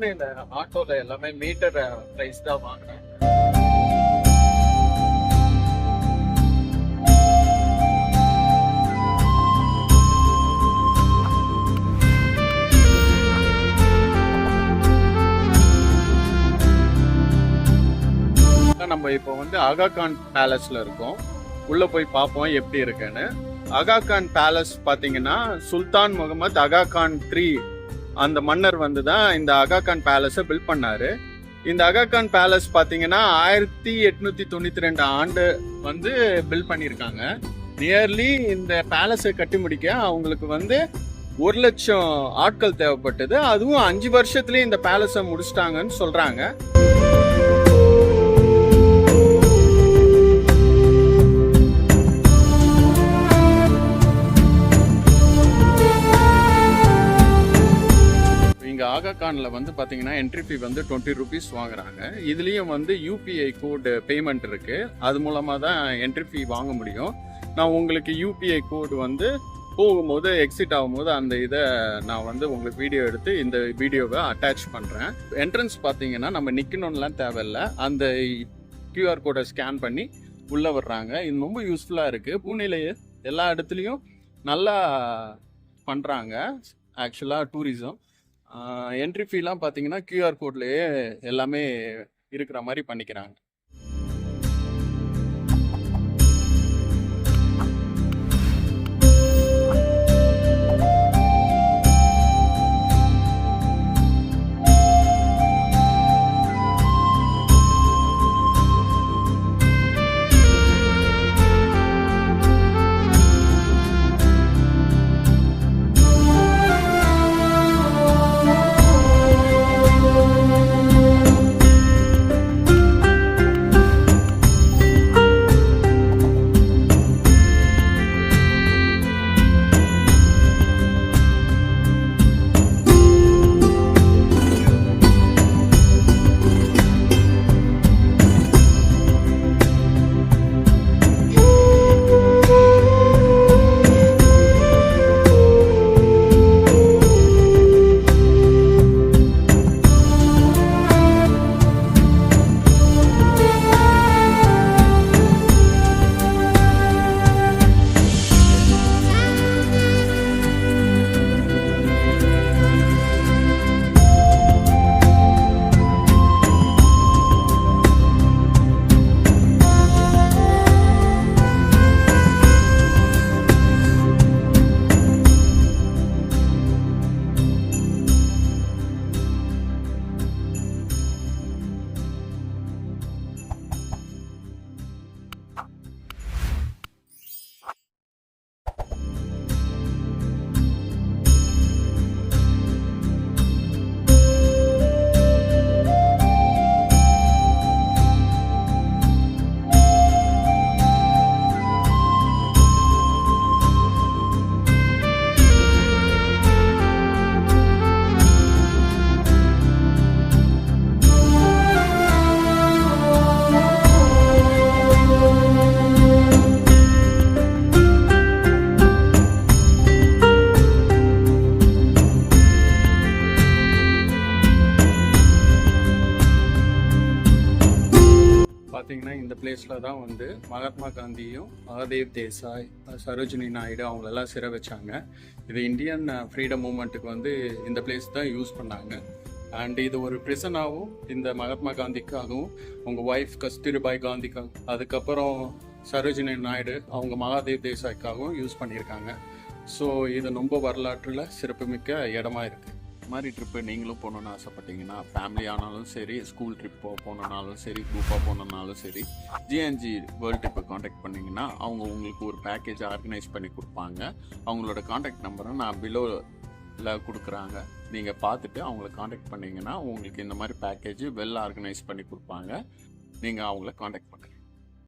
பூனேல ஆட்டோல எல்லாமே metre price தான் வாங்குறேன் நம்ம இப்போ வந்து அகாகான் பேலஸில் பேலஸ்ல இருக்கோம். உள்ள போய் பார்ப்போம் எப்படி இருக்குன்னு. அகாகான் பேலஸ் பாத்தீங்கன்னா சுல்தான் முகமது அகாகான் த்ரீ அந்த மன்னர் வந்து தான் இந்த அகாகான் பேலஸை பில்ட் பண்ணாரு. இந்த அகாகான் பேலஸ் பார்த்தீங்கன்னா ஆயிரத்தி எட்நூத்தி தொண்ணூத்தி ரெண்டு ஆண்டு வந்து பில்ட் பண்ணியிருக்காங்க நியர்லி இந்த பேலஸை கட்டி முடிக்க அவங்களுக்கு வந்து ஒரு லட்சம் ஆட்கள் தேவைப்பட்டது. அதுவும் அஞ்சு வருஷத்துலேயே இந்த பேலஸை முடிச்சிட்டாங்கன்னு சொல்கிறாங்க இங்க ஆகா வந்து பார்த்தீங்கன்னா என்ட்ரி ஃபீ வந்து டுவெண்ட்டி ருபீஸ் வாங்குறாங்க. இதுலேயும் வந்து யூபிஐ கோடு பேமெண்ட் இருக்குது அது மூலமாக தான் என்ட்ரி ஃபீ வாங்க முடியும். நான் உங்களுக்கு யூபிஐ கோடு வந்து போகும்போது எக்ஸிட் ஆகும்போது அந்த இதை நான் வந்து உங்களுக்கு வீடியோ எடுத்து இந்த வீடியோவை அட்டாச் பண்ணுறேன் என்ட்ரன்ஸ் பார்த்தீங்கன்னா நம்ம நிற்கணும்லாம் தேவையில்ல. அந்த கியூஆர் கோடை ஸ்கேன் பண்ணி உள்ளே வர்றாங்க. இது ரொம்ப யூஸ்ஃபுல்லாக இருக்குது பூனேலேயே எல்லா இடத்துலையும் நல்லா பண்ணுறாங்க ஆக்சுவலாக டூரிசம் என்ட்ரி ஃபீலாம் பார்த்தீங்கன்னா கியூஆர் கோட்லேயே எல்லாமே இருக்கிற மாதிரி பண்ணிக்கிறாங்க. பார்த்தீங்கன்னா இந்த பிளேஸில் தான் வந்து மகாத்மா காந்தியும் மகாதேவ் தேசாய் சரோஜினி நாயுடு அவங்களெல்லாம் சிறை வச்சாங்க. இது இந்தியன் ஃப்ரீடம் மூமெண்ட்டுக்கு வந்து இந்த பிளேஸ் தான் யூஸ் பண்ணாங்க. அண்ட் இது ஒரு பிரிசனாகவும் இந்த மகாத்மா காந்திக்காகவும் உங்கள் ஒய்ஃப் கஸ்தூரிபாய் காந்திக்காக அதுக்கப்புறம் சரோஜினி நாயுடு அவங்க மகாதேவ் தேசாய்க்காகவும் யூஸ் பண்ணியிருக்காங்க. ஸோ இது ரொம்ப வரலாற்றில் சிறப்புமிக்க இடமா இருக்குது மாதிரி ட்ரிப்பு நீங்களும் போகணுன்னு ஆசைப்பட்டீங்கன்னா ஃபேமிலி ஆனாலும் சரி ஸ்கூல் ட்ரிப் போகணுன்னாலும் சரி குரூப்பாக போகணுன்னாலும் சரி ஜிஎன்ஜி வேர்ல்ட் ட்ரிப்பை காண்டாக்ட் பண்ணிங்கன்னா அவங்க உங்களுக்கு ஒரு பேக்கேஜ் ஆர்கனைஸ் பண்ணி கொடுப்பாங்க. அவங்களோட காண்டாக்ட் நம்பரை நான் பிலோவில் கொடுக்குறாங்க. நீங்கள் பார்த்துட்டு அவங்கள காண்டாக்ட் பண்ணிங்கன்னா உங்களுக்கு இந்த மாதிரி பேக்கேஜ் வெல் ஆர்கனைஸ் பண்ணி கொடுப்பாங்க. நீங்கள் அவங்கள காண்டாக்ட் பண்ணுங்கள்